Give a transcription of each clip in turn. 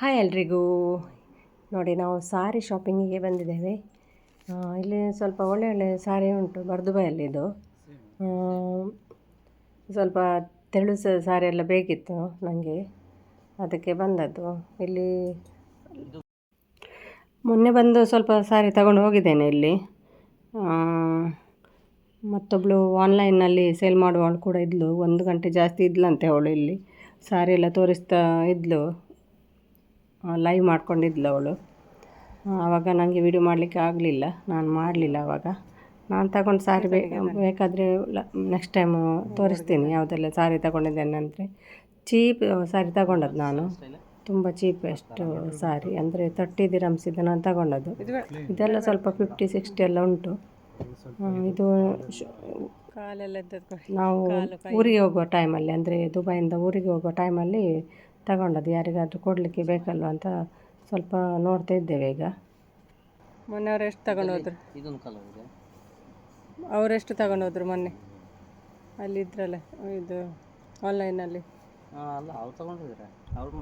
Hi ಎಲ್ರಿಗೂ. ನೋಡಿ ನಾವು ಸಾರಿ ಶಾಪಿಂಗಿಗೆ ಬಂದಿದ್ದೇವೆ. ಇಲ್ಲಿ ಸ್ವಲ್ಪ ಒಳ್ಳೆ ಒಳ್ಳೆ ಸಾರಿ ಉಂಟು ಇದು ಸ್ವಲ್ಪ ತೆಳು ಸಾರಿ ಎಲ್ಲ ಬೇಕಿತ್ತು ನನಗೆ ಅದಕ್ಕೆ ಬಂದದ್ದು. ಇಲ್ಲಿ ಮೊನ್ನೆ ಬಂದು ಸ್ವಲ್ಪ ಸಾರಿ ತಗೊಂಡು ಹೋಗಿದ್ದೇನೆ ಇಲ್ಲಿ. ಮತ್ತೊಬ್ಬಳು ಆನ್ಲೈನಲ್ಲಿ ಸೇಲ್ ಮಾಡುವವಳು ಕೂಡ ಇದ್ಲು. ಒಂದು ಗಂಟೆ ಜಾಸ್ತಿ ಇದ್ಲಂತೆ ಅವಳು ಇಲ್ಲಿ. ಸಾರಿ ಎಲ್ಲ ತೋರಿಸ್ತಾ ಇದ್ಲು. ಲೈವ್ ಮಾಡ್ಕೊಂಡಿದ್ಲು ಅವಳು. ಆವಾಗ ನನಗೆ ವಿಡಿಯೋ ಮಾಡಲಿಕ್ಕೆ ಆಗಲಿಲ್ಲ. ನಾನು ಮಾಡಲಿಲ್ಲ ಆವಾಗ ನಾನು ತಗೊಂಡು ಸಾರಿ ಬೇ ಬೇಕಾದರೆ ನೆಕ್ಸ್ಟ್ ಟೈಮ್ ತೋರಿಸ್ತೀನಿ ಯಾವುದೆಲ್ಲ ಸಾರಿ ತಗೊಂಡಿದ್ದೇನೆ ಅಂದರೆ ಚೀಪ್ ಸಾರಿ ತಗೊಂಡದ್ದು ನಾನು. ತುಂಬ ಚೀಪ್ ಎಷ್ಟು ಸಾರಿ ಅಂದರೆ ತರ್ಟಿ ದಿರಮ್ಸ್ ಇದು ನಾನು ತಗೊಂಡದ್ದು. ಇದೆಲ್ಲ ಸ್ವಲ್ಪ ಫಿಫ್ಟಿ ಸಿಕ್ಸ್ಟಿ ಎಲ್ಲ ಉಂಟು. ಇದು ನಾವು ಊರಿಗೆ ಹೋಗುವ ಟೈಮಲ್ಲಿ ಅಂದರೆ ದುಬೈಯಿಂದ ಊರಿಗೆ ಹೋಗುವ ಟೈಮಲ್ಲಿ ತಗೊಂಡದ್ದು ಯಾರಿಗಾದರೂ ಕೊಡಲಿಕ್ಕೆ ಬೇಕಲ್ವ ಅಂತ ಸ್ವಲ್ಪ ನೋಡ್ತಾ ಇದ್ದೇವೆ ಈಗ. ಮೊನ್ನೆ ಅವ್ರು ಎಷ್ಟು ತಗೊಂಡು ಹೋದ್ರು? ಇದೊಂದು ಕಲರ್ ಇದೆ. ಅವ್ರು ಎಷ್ಟು ತಗೊಂಡು ಹೋದ್ರು ಮೊನ್ನೆ? ಅಲ್ಲಿ ಇದ್ರಲ್ಲ ಇದು ಆನ್ಲೈನಲ್ಲಿ ಅಲ್ಲ. ಅವ್ರು ತಗೊಂಡಿದ್ದಾರೆ ಅವ್ರು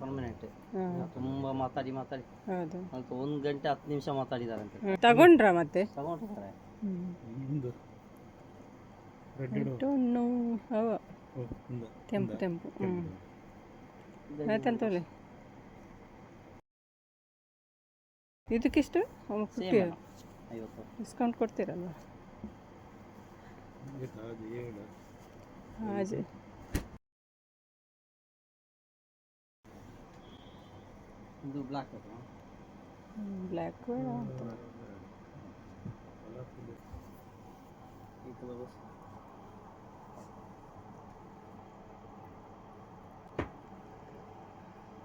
ಪರ್ಮನೆಂಟ್ ತುಂಬ ಮಾತಾಡಿ ಮಾತಾಡಿ. ಹೌದು. ಸ್ವಲ್ಪ ಒಂದು ಗಂಟೆ ಹತ್ತು ನಿಮಿಷ ಮಾತಾಡಿದಾರಂತೆ ಹ್ಮ್. ತಗೊಂಡ್ರಾ ಮತ್ತೆ? ತಗೊಂಡಿದ್ದಾರೆ. ಇನ್ನು ಅವ. ತೆಂಪು ತೆಂಪು ಹ್ಞೂ ಆಯ್ತಂತ ಹೇಳಿ ಇದಕ್ಕಿಷ್ಟು ಫಿಫ್ಟಿ ಐವತ್ತು ಡಿಸ್ಕೌಂಟ್ ಕೊಡ್ತೀರಲ್ವ ಹಾಜಿ ಇದು ಬ್ಲ್ಯಾಕ್ ಅದು ಬ್ಲ್ಯಾಕ್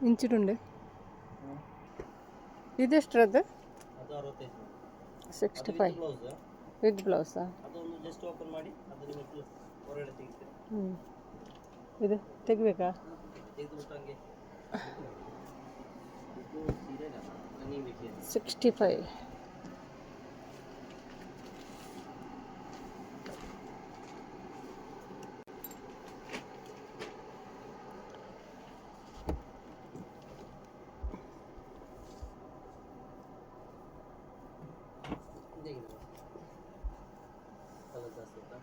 ಇಂಚಿಡುಂಡೆ. ಇದೆಷ್ಟರದ್ದು? ಸಿಕ್ಸ್ಟಿ ಫೈವ್ ವಿತ್ ಬ್ಲೌಸಾ? ಹ್ಞೂ ಇದು ತೆಗಿಬೇಕಾ? ಸಿಕ್ಸ್ಟಿ ಫೈವ್ ಇದೇಗಿದೆ ಕಲರ್ ಜಾಸ್ತಿ ಆಯ್ತಾ?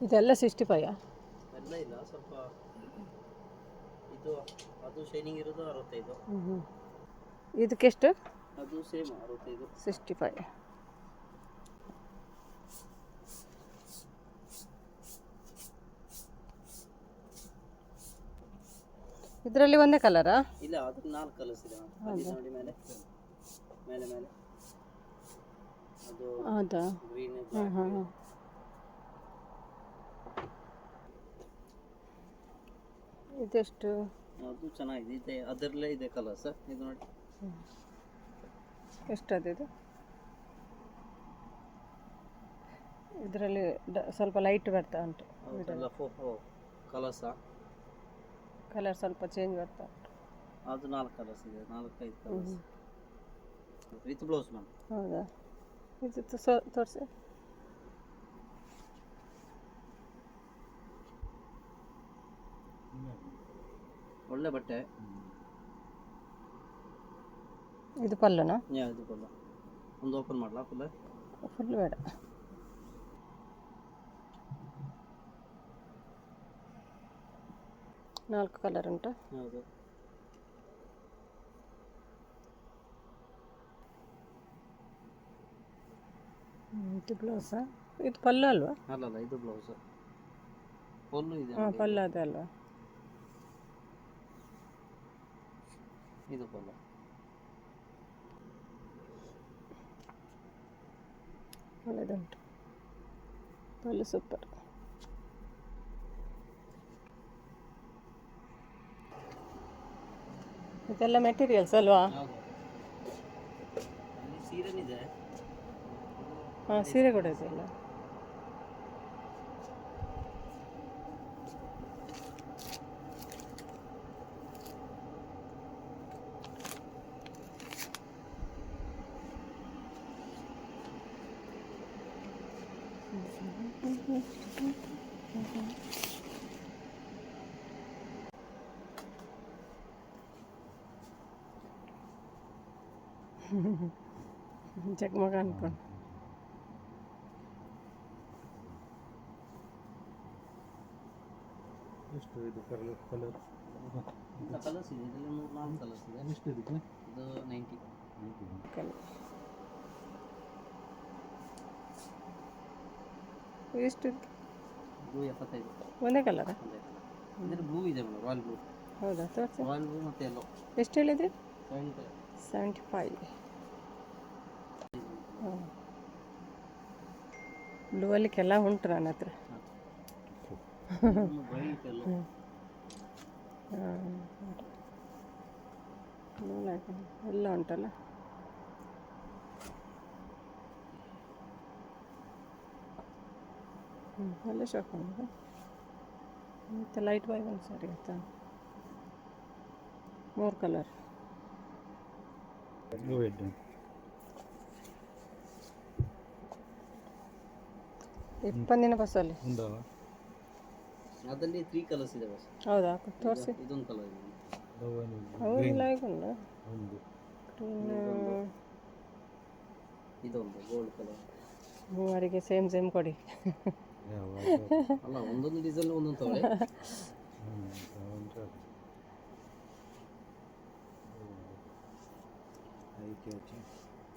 ಇದೆಲ್ಲ ಸಿಕ್ಸ್ಟಿ ಫೈಯಾ ಎಲ್ಲ ಇಲ್ಲ ಸ್ವಲ್ಪ ಇದು ಅದು ಶೈನಿಂಗ್ ಇರೋದು ಅರವತ್ತೈದು. ಇದಕ್ಕೆಷ್ಟು? ಅದು ಸೇಮ್ ಅರವತ್ತೈದು. Sixty five. ಇದರಲ್ಲಿ ಒಂದೇ ಕಲರಾ ಇಲ್ಲ ಅದು ನಾಲ್ಕು ಕಲರ್ಸ್ ಇದೆ ಅಲ್ಲಿ ನೋಡಿ ಮೇಲೆ. ಮೇಲೆ ಮೇಲೆ. ಅದು ಹೌದಾ? ಗ್ರೀನ್ ಹಾಂ ಇದೆಷ್ಟು? ಅದು ಚೆನ್ನಾಗಿದೆ. ಇದೆ ಅದರಲ್ಲೇ ಇದೆ ಕಲರ್ ಸರ್ ಇದು ನೋಡಿ. ಎಷ್ಟದು ಇದು? ಇದರಲ್ಲಿ ಸ್ವಲ್ಪ ಲೈಟ್ ಬರ್ತಾ ಉಂಟು. ಕಲಸ ಕಲರ್ಸಾ ಕಲರ್ ಸ್ವಲ್ಪ ಚೇಂಜ್ ಬರ್ತಾ ಉಂಟು ಅದು ನಾಲ್ಕು ಕಲರ್ಸ್ ಇದೆ ನಾಲ್ಕೈದು ಕಲರ್ಸ್ ವಿತ್ ಬ್ಲೌಸ್ ಮ್ಯಾಮ್. ಹೌದಾ? ಇದು ತೋರಿಸಿ. ಒಳ್ಳೆ ಬಟ್ಟೆ. ಇದು ಪಲ್ಲುನಾ? ಇದು ಕೊಲ್ಲ ಒಂದು ಓಪನ್ ಮಾಡಲಾ ಫುಲ್ ಫುಲ್ ಬೇಡ. ನಾಲ್ಕು ಕಲರ್ ಉಂಟಾ ಹೌದು ಹ್ಮ್, ಇದು ಬ್ಲೌಸಾ ಇದು ಪಲ್ಲು ಅಲ್ವಾ ಅಲ್ಲಲ್ಲ ಇದು ಬ್ಲೌಸ್ ಫುಲ್ಲು ಇದೆ ಹಾಂ ನೋಡಿ. ಪಲ್ಲು ಅದೇ ಅಲ್ವಾ ಇದು ಫುಲ್ಲು ಒಳ್ಳೆದುಂಟು ಪಲ್ಲು ಸೂಪರ್ ಇದೆಲ್ಲ ಮೆಟೀರಿಯಲ್ಸ್ ಅಲ್ವಾ? ಹಾಂ ಸೀರೆ ಕೂಡ ಇದೆಯಲ್ಲ ಜಗಮಗ ಅನ್ಕೊಂಡು ಎಷ್ಟು ಇದು ಕಲರ್ ಕಲರ್ ಕಲರ್ಸ್ ಇದೆ ಇದರಲ್ಲಿ ಮೂರು ನಾಲ್ಕು ಕಲರ್ಸ್ ಇದೆ ಎಷ್ಟು ಇದಕ್ಕೆ ಇದು ನೈಂಟಿ ಕಲರ್ ಎಷ್ಟು ಬ್ಲೂ ಎಪ್ಪತ್ತೈದು ಒಂದೇ ಕಲರ ಒಂದೇ ಕಲರ್ ಇದರಲ್ಲಿ ಬ್ಲೂ ಇದೆ ಮೇಡಮ್ ರಾಯಲ್ ಬ್ಲೂ ಹೌದಾ ತೋರಿಸಿ ರಾಯಲ್ ಬ್ಲೂ ಮತ್ತು ಎಲ್ಲೋ ಎಷ್ಟು ಹೇಳಿದ್ರಿ ಸೆವೆಂಟಿ ಸೆವೆಂಟಿ ಫೈವ್ ಹಾಂ ಬ್ಲೂ ಉಂಟು ನನ್ನ ಹತ್ರ. ಎಲ್ಲೋ ಎಲ್ಲ ಉಂಟಲ್ಲ. ಹ್ಞೂ ಅಲ್ಲೇ ಶಾಪ್ ಮಾಡಿದೆ ಮತ್ತು ಲೈಟ್ ಬಾಯ್ ಒಂದು ಸರಿ ಆಯ್ತಾ? ಮೂರು ಕಲರ್ ವೆಡ್ ಇಪ್ಪತ್ತಿನ ಬಸ್ಸಲ್ಲಿ ಒಂದವ? ಅದರಲ್ಲಿ ತ್ರೀ ಕಲರ್ಸ್ ಇದೆ ಬಸ್ ಹೌದಾ? ತೋರಿಸಿ. ಇದೊಂದು ಕಲರ್ ಇದೆ. ಒಂದು. ಇದೊಂದು. ಗೋಲ್ಡ್ ಕಲರ್ ಮೂವರಿಗೆ ಸೇಮ್ ಸೇಮ್ ಕೊಡಿ. ಅಲ್ಲ ಒಂದೊಂದು ಡಿಸೈನ್ ಒಂದೊಂದು ತಗೊಳ್ಳಿ.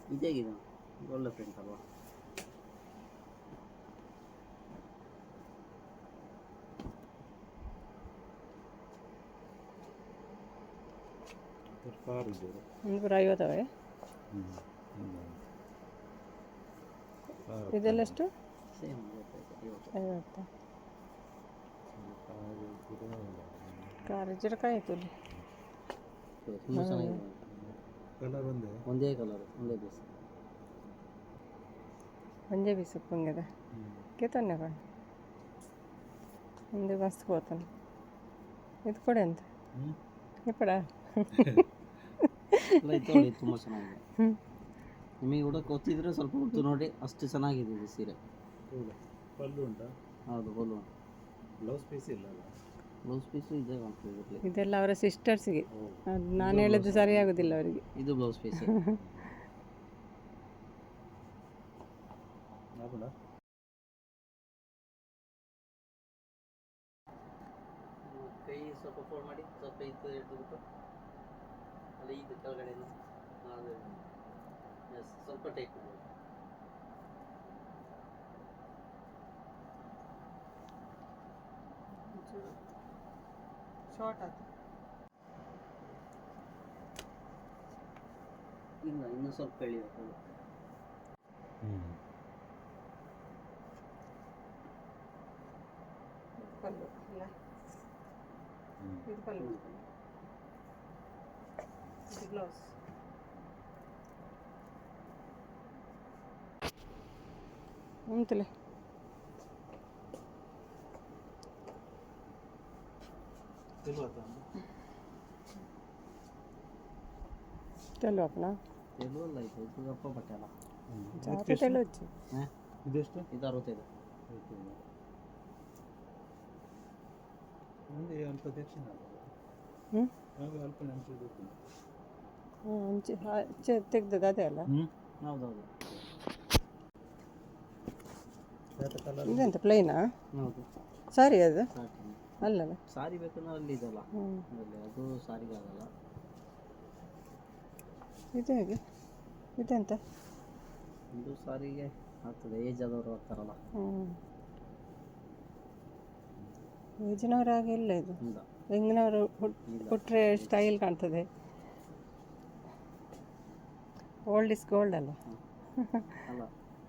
ಇದೇಗಿದೆ ಒಳ್ಳೆ ಪ್ರಿಂಟ್ ಅಲ್ವಾ ಕಾರ್ ಇದೆ ನೂರ ಐವತ್ತವೆ ಇದೆಲ್ಲ ಎಷ್ಟು ಸೇಮ್ ಐವತ್ತು ಐವತ್ತು ಕಾರ್ ಜರಕಾಯಿ ಆಯ್ತು ಇಲ್ಲಿ ತುಂಬ ಚೆನ್ನಾಗಿದೆ ಕಲರ್ ಒಂದೇ? ಒಂದೇ ಕಲರ್ ಒಂದೇ ಬೀಸ್ ಒಂದೇ ಬೀಸ್ ಉಪ್ಪಂಗಿದೆ ಕೇತಾನೆ ಬಾ. ಒಂದೇ ಮಸ್ತ್ ಹೋತಾನೆ. ಇದು ಕೊಡೆ ಅಂತ. ಇಪ್ಪಡ ತುಂಬ ಚೆನ್ನಾಗಿದೆ. ನಿಮಗೆ ಕೂಡ ಗೊತ್ತಿದ್ರೆ ಸ್ವಲ್ಪ ಹೊತ್ತು ನೋಡಿ ಅಷ್ಟು ಚೆನ್ನಾಗಿದೆ ಇದು ಸೀರೆ. ಹೌದಾ? ಪಲ್ಲು ಉಂಟಾ? ಹೌದು ಬೋಲು ಬ್ಲೌಸ್ ಪೀಸ್ ಇಲ್ಲ ಅಲ್ಲ? ಬ್ಲೌಸ್ ಪೀಸು ಇದೆ ಕಾಣ್ತದೆ ಇದೆಲ್ಲ ಅವರ ಸಿಸ್ಟರ್ಸ್ಗೆ ನಾನು ಹೇಳಿದ್ದು ಸರಿಯಾಗೋದಿಲ್ಲ ಅವರಿಗೆ. ಇದು ಬ್ಲೌಸ್ ಪೀಸ್ ಕೈ ಸ್ವಲ್ಪ ಫೋಲ್ಡ್ ಮಾಡಿ ಸ್ವಲ್ಪ ಇದು ಹಿಡಿದುಬಿಟ್ಟು ಅಲ್ಲಿ ಇದು ಕೆಳಗಡೆಯಿಂದ ಎಸ್ ಸ್ವಲ್ಪ ಟೈಟ್ ಮಾಡಿ. ಶಾರ್ಟ್ ಆಯ್ತು ಇಲ್ಲ ಇನ್ನೂ ಸ್ವಲ್ಪ ಎಳಿಬೇಕು ಹ್ಞೂ ಪಲ್ಲು ಇಲ್ಲ. ಹ್ಞೂ ಇದು ಪಲ್ಲು ಇದು ಬ್ಲೌಸ್ ಉಂಟಲೆ ತೆಲು ಅಪ್ಪನ? ತೆಲು ಅಲ್ಲ ಇದು ಇದು ದಪ್ಪ ಬಟ್ಟೆ ಅಲ್ಲ. ಜಾಸ್ತಿ ತೆಲು ಹಚ್ಚಿ ಹಾಂ? ಇದೆಷ್ಟು? ಇದು ಅರವತ್ತೈದು. ಮುಂದೆ ಅಲ್ಪ ದಕ್ಷಿಣ ಅಲ್ಪ ಹಂಚಿ ತೆಗ್ದದ್ದು ಅದೇ ಅಲ್ಲ? ಹ್ಞೂ ಹೌದೌದು. ಇದೆಂತ ಪ್ಲೈನಾ ಹೌದು. ಸಾರಿ ಅದು. ಅಲ್ಲಲ್ಲ. ಸಾರಿ ಬೇಕಂದ್ರೆ ಅಲ್ಲಿ ಇದಲ್ಲ. ಅಲ್ಲಿ ಅದು ಸಾರಿಗೆ ಆಗಲ್ಲ. ಇದು ಹೇಗೆ? ಇದೆಂತ? ಇದು ಸಾರಿಗೆ ಆಗ್ತದೆ. ಏಜ್ ಆದವರು ಹೋಗ್ತಾರಲ್ಲ ಹ್ಞೂ ಏಜಿನವರಾಗಿ ಇಲ್ಲ ಇದು. ಹೆಂಗಿನವರು ಕೊಟ್ಟರೆ ಸ್ಟೈಲ್ ಕಾಣ್ತದೆ. ಓಲ್ಡ್ ಇಸ್ ಗೋಲ್ಡ್ ಅಲ್ಲ. ಅಲ್ಲ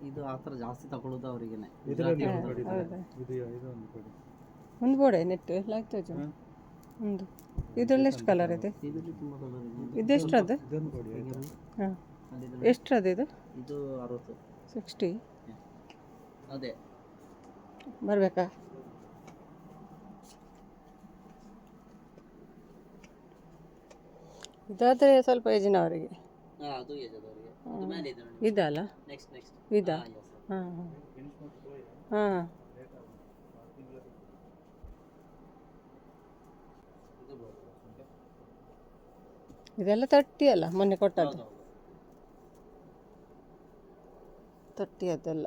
ಇದು ಆ ಥರ ಜಾಸ್ತಿ ತಗೊಳ್ಳೋದು ಅವರಿಗೇನೆ? ಇದು ಇದು ಒಂದು ಕೊಡಿ. ಒಂದು ಬೋಡೆ ನೆಟ್ಟು ಎಲ್ಲ ಒಂದು. ಇದರಲ್ಲಿ ಎಷ್ಟು ಕಲರ್ ಇದೆ? ಇದರಲ್ಲಿ ತುಂಬ ಕಲರ್ ಇದೆ. ಇದೆಷ್ಟು ಅದು ಇದೊಂದು ಕೊಡಿ ಆಯ್ತಾ ಹಾಂ. ಅಲ್ಲಿ ಇದರಲ್ಲಿ- ಎಷ್ಟು ಅದು ಇದು? ಇದು ಅರವತ್ತು. ಸಿಕ್ಸ್ಟಿ. ಅದೇ. ಬರಬೇಕಾ? ಇದಾದರೆ ಸ್ವಲ್ಪ ಏಜಿನ ಅವರಿಗೆ ಇದಲ್ಲ? ಇದಾ? ಹಾಂ ಹಾಂ. ಹಾಂ. ಇದೆಲ್ಲ ತಟ್ಟಿ ಅಲ್ಲ ಮೊನ್ನೆ ಕೊಟ್ಟದ್ದು. ತಟ್ಟಿ ಅದೆಲ್ಲ.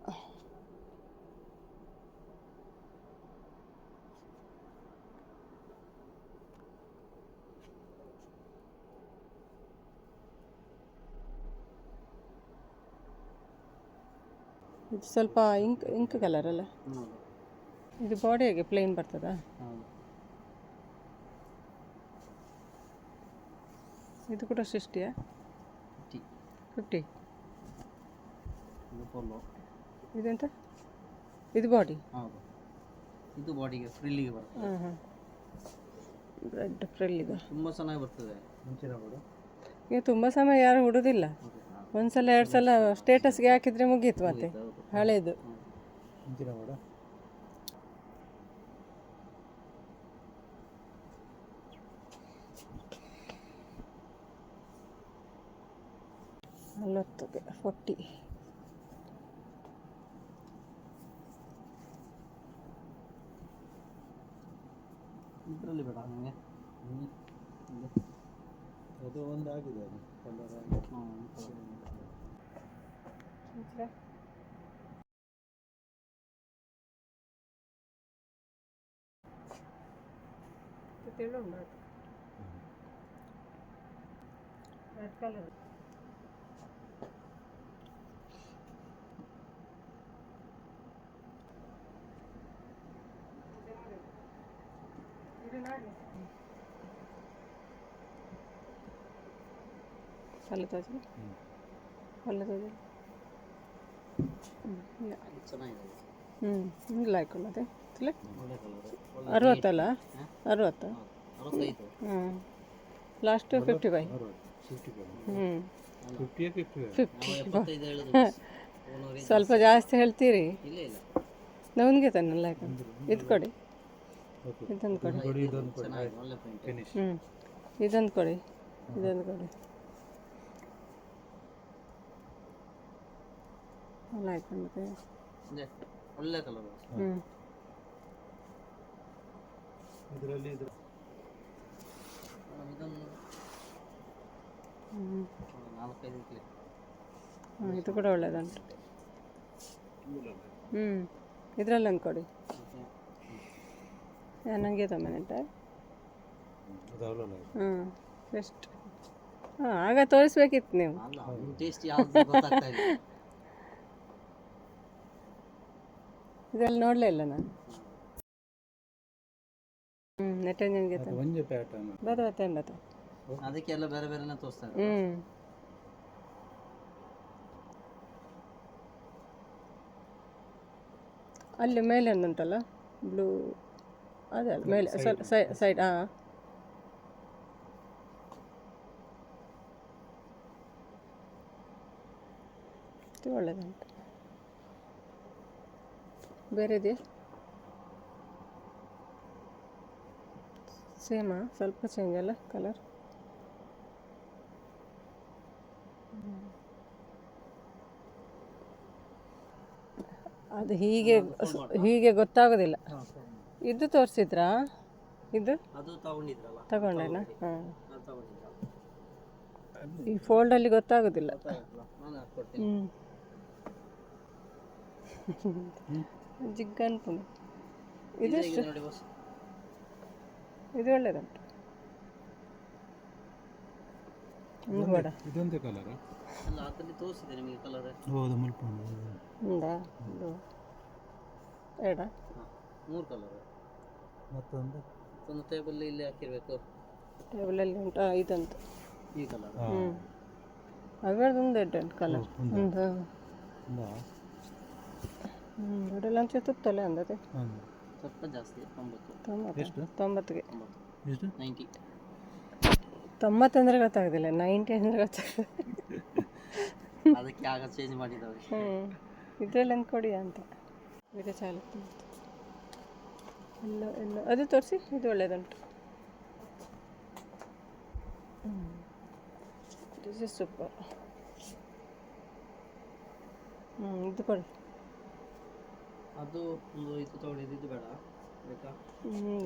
ಇದು ಸ್ವಲ್ಪ ಇಂಕ್ ಇಂಕ್ ಕಲರ್ ಅಲ್ಲ? ಇದು ಬಾಡಿ ಹೇಗೆ ಪ್ಲೇನ್ ಬರ್ತದಾ ಹೌದು ಇದು ಕೂಡ ಸಿಕ್ಸ್ಟಿಯಾ? ಫಿಫ್ಟಿ. ಇದು ಪೊಲ್ಲೋ ಇದೆಂತ? ಇದು ಬಾಡಿ ಹೌದು. ಇದು ಬಾಡಿಗೆ ಫ್ರಿಲ್ಲಿಗೆ ಬರುತ್ತೆ ಹಾಂ ಹಾಂ ಬ್ರೆಡ್ ಫ್ರಿಲ್ಲಿಗೆ ತುಂಬ ಚೆನ್ನಾಗಿ ಬರ್ತದೆ. ಮುಂಚಿನ ಬೋರ್ಡು ಈಗ ತುಂಬ ಸಮಯ ಯಾರು ಉಡೋದಿಲ್ಲ. ಒಂದು ಸಲ ಒಂದ್ಸಲ ಎರಡು ಸಲ ಸ್ಟೇಟಸ್ಗೆ ಹಾಕಿದ್ರೆ ಮುಗೀತು ಮತ್ತೆ. ಹಳೇದು. ಮುಂಚಿನ ಬೋರ್ಡು ನಲ್ವತ್ತಕ್ಕೆ ಫೋರ್ಟಿ ಇದರಲ್ಲಿ ಬೇಡ ನನಗೆ ಅದು ಒಂದು ಆಗಿದೆ ಅದು ಕಲರ್ ರೆಡ್ ಕಲರ್ ಅಲ್ಲ ತೋಜಿ ಅಲ್ಲ ತೋಜಿ ಇಲ್ಲ. ಚೆನ್ನಾಗಿದೆ. ಹ್ಞೂ? ಒಳ್ಳೆ ಕಲರ್ ಅರವತ್ತಲ್ಲ? ಅರವತ್ತು? ಹ್ಞೂ ಲಾಸ್ಟ್ ಫಿಫ್ಟಿ ಫೈವ್ ಫಿಫ್ಟಿ ಹ್ಞೂ ಫಿಫ್ಟಿ ಸ್ವಲ್ಪ ಜಾಸ್ತಿ ಹೇಳ್ತೀರಿ? ನವನ್ಗೆ ತನ್ನಲ್ಲ ಯಾಕಂದ್ರೆ? ಇದು ಕೊಡಿ ಇದೊಂದು ಕೊಡಿ. ಇದೊಂದು ಕೊಡಿ. ಹ್ಞೂ ಇದೊಂದು ಕೊಡಿ. ಇದೊಂದು ಕೊಡಿ. ಅಲ್ಲ ಆಯ್ತು ಮತ್ತೆ ಒಳ್ಳೆ ಕಲರ್ ಹ್ಞೂ ಇದರಲ್ಲಿ ಇದು. ಕೂಡ ಒಳ್ಳೆಯದುಂಟು ಹ್ಞೂ ಇದರಲ್ಲಿ ಒಂದು ಕೊಡಿ. ನನಗೆ ಅವಲಲ್ಲ ಹ್ಞೂ ಬೆಸ್ಟ್ ಹಾಂ ಆಗ ತೋರಿಸ್ಬೇಕಿತ್ತು ನೀವು. ಅಲ್ಲ ಟೇಸ್ಟ್ ಯಾವ್ದು ಗೊತ್ತಾಗ್ತಾ ಇಲ್ಲ. ಇದರಲ್ಲಿ ನೋಡಲೇ ಇಲ್ಲ ನಾನು. ಹ್ಞೂ ನೆಟ್ಟಂಜನ್ಗೆ ಅದು ಒಂದೇ ಪ್ಯಾಟರ್ನ್ ಬತ್ತ ಎಂಬತ್ತು ಅದಕ್ಕೆಲ್ಲ ಬೇರೆ ಬೇರೆನೇ ತೋರಿಸ್ತಾರೆ ಹ್ಞೂ ಅಲ್ಲಿ ಮೇಲೆ ಒಂದುಂಟಲ್ಲ? ಬ್ಲೂ ಅದೇ ಅಲ್ಲ. ಮೇಲೆ ಸೈಡ್ ಹಾಂ ಒಳ್ಳೆದುಂಟು. ಬೇರೆ ಇದೆಯಾ ಸೇಮಾ ಸ್ವಲ್ಪ ಚೇಂಜ್ ಅಲ್ಲ ಕಲರ್ ಅದು ಹೀಗೆ ಹೀಗೆ ಗೊತ್ತಾಗೋದಿಲ್ಲ. ಇದು ತೋರಿಸಿದ್ರಾ? ಇದು? ಅದು ತಗೊಂಡಿದ್ರಲ್ಲ. ತಗೊಂಡೇನಾ? ಹಾಂ ಈ ಫೋಲ್ಡಲ್ಲಿ ಗೊತ್ತಾಗೋದಿಲ್ಲ. ನಾನು ಹಾಕ್ಕೊಡ್ತೀನಿ. ಹ್ಞೂ ಇದು ಇದು ನೋಡಿ ಬಸ್ ಇದು ಒಳ್ಳೇದುಂಟು. ಬೇಡ ಇದೊಂದೇ ಕಲರ್ ಅಲ್ಲ ಅದರಲ್ಲಿ ತೋರಿಸಿದೆ ನಿಮಗೆ ಕಲರ್ ಹೌದು ಇದು. ಬೇಡ ಮೂರು ಕಲರ್ ಮತ್ತೊಂದು? ಒಂದು ಟೇಬಲ್ ಇಲ್ಲಿ ಹಾಕಿರ್ಬೇಕು. ಟೇಬಲಲ್ಲಿ ಉಂಟು ಇದಂತ ಈ ಕಲರ್ ಹ್ಞೂ ಅದ್ರದ್ದು ಒಂದು ಉಂಟು ಕಲರ್ ಒಂದು. ಹ್ಞೂ ದೊಡ್ಡಲ್ಲ ಅಂತ ತುತ್ತಲೆ ಅಂದದೆ ಸ್ವಲ್ಪ ಜಾಸ್ತಿ ತೊಂಬತ್ತು. ತೊಂಬತ್ತು. ಎಷ್ಟು? ತೊಂಬತ್ತಿಗೆ. ತೊಂಬತ್ತು. ಎಷ್ಟು? ನೈಂಟಿ. ತೊಂಬತ್ತಂದ್ರೆ ಗೊತ್ತಾಗೋದಿಲ್ಲ ನೈಂಟಿ ಅಂದರೆ ಗೊತ್ತಾಗೋದು ಅದಕ್ಕೆ ಆಗ ಚೇಂಜ್ ಮಾಡಿದ್ದಾವೆ ಹ್ಞೂ ಇದರಲ್ಲಿ ಅಂದ್ಕೊಡಿ ಕೊಡಿ ಅಂತ. ಇದೆ ಚಾಲು. ಎಲ್ಲ ಎಲ್ಲೋ. ಅದು ತೋರಿಸಿ ಇದು ಒಳ್ಳೆಯದುಂಟು ದಿಸ್ ಇಸ್ ಸೂಪರ್ ಹ್ಞೂ ಇದು ಕೊಡಿ. ಅದು ಒಂದು ಇದು ತಗೊಂಡಿದ್ದು ಇದು ಬೇಡ ಬೇಕಾ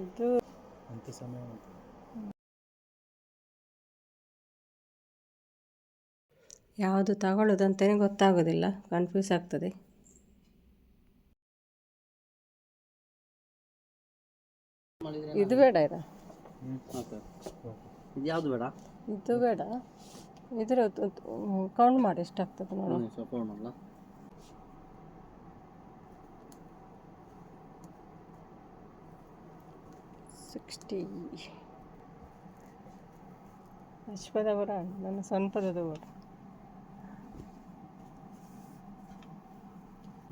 ಇದು. ಅಂತ ಸಮಯ ಯಾವುದು ಯಾವುದು ತಗೊಳ್ಳೋದಂತಲೇ ಗೊತ್ತಾಗೋದಿಲ್ಲ ಕನ್ಫ್ಯೂಸ್ ಆಗ್ತದೆ. ಇದು ಬೇಡ ಇದಾ. ಇದು ಯಾವುದು ಬೇಡ? ಇದು ಬೇಡ. ಇದರ ಕೌಂಟ್ ಮಾಡಿ ಎಷ್ಟಾಗ್ತದೆ ನೋಡಿ. ಫೋನ್ ಮಾಡಲ್ಲ ಸಿಕ್ಸ್ಟಿ ಅಶ್ವದ ಕೂಡ ನನ್ನ ಸ್ವಂತದ ಕೂಡ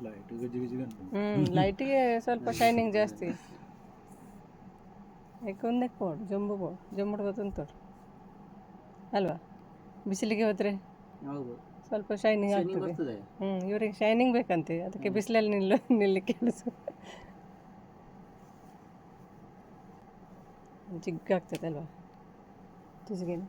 ಲೈಟ್ ಗಜ್ಜಿ ಗಜ್ಜಿ ಗಂಟು ಹ್ಞೂ ಲೈಟಿಗೆ ಸ್ವಲ್ಪ ಶೈನಿಂಗ್ ಜಾಸ್ತಿ. ಒಂದೇ ಬೋರ್ಡ್ ಜಂಬು ಬೋರ್ಡ್ ಜಂಬು ಗೊತ್ತುಂಟು ಅಲ್ವಾ? ಬಿಸಿಲಿಗೆ ಹೋದ್ರೆ? ಹೌದು. ಸ್ವಲ್ಪ ಶೈನಿಂಗ್ ಆಗ್ತದೆ. ಹ್ಞೂ ಇವರಿಗೆ ಶೈನಿಂಗ್ ಬೇಕಂತೆ. ಅದಕ್ಕೆ ಬಿಸಿಲಲ್ಲಿ ನಿಲ್ಲ ನಿಲ್ಲಕ್ಕೆ ಕೆಲಸ ಜಿಗ್ಗಾಗ್ತದೆ ಅಲ್ವಾ? ತುಸಿಗಿನ?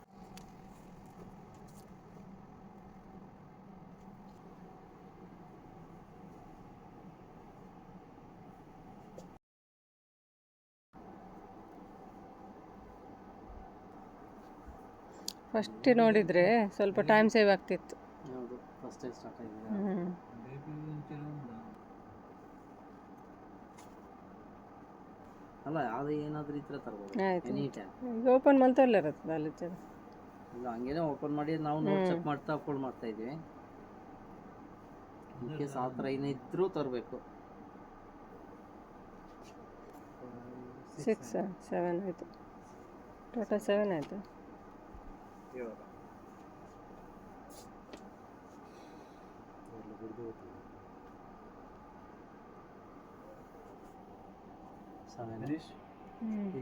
ಫಸ್ಟ್ ನೋಡಿದ್ರೆ ಸ್ವಲ್ಪ ಟೈಮ್ ಸೇವ್ ಆಗ್ತಿತ್ತು. ಯಾವುದು? ಅಲ್ಲ ಅದು ಏನಾದರೂ ಈ ಥರ ತರ್ಬೋದು. ಆಯ್ತು. ಎನಿ ಟೈಮ್ ಈಗ ಓಪನ್ ಮಾಡ್ತಾ ಇರ್ತದೆ ಅಲ್ಲಿ ಚೆನ್ನ ಇಲ್ಲ ಹಂಗೇನೆ ಓಪನ್ ಮಾಡಿ ನಾವು ನೋಟ್ ಚೆಕ್ ಮಾಡ್ತಾ ಅಪ್ಲೋಡ್ ಮಾಡ್ತಾ ಇದ್ವಿ. ಇನ್ ಕೇಸ್ ಆ ಥರ ಏನೋ ಇದ್ರೂ ತರಬೇಕು. ಸಿಕ್ಸ್ ಸೆವೆನ್ ಆಯಿತು. ಟೋಟಲ್ ಸೆವೆನ್ ಆಯಿತು? ಎಲ್ಲ ಬಿಡ್ದು ಹೋಗ್ತದೆ. ಸೆವೆನ್ ಗಣೇಶ್ ಹ್ಞೂ ಇದು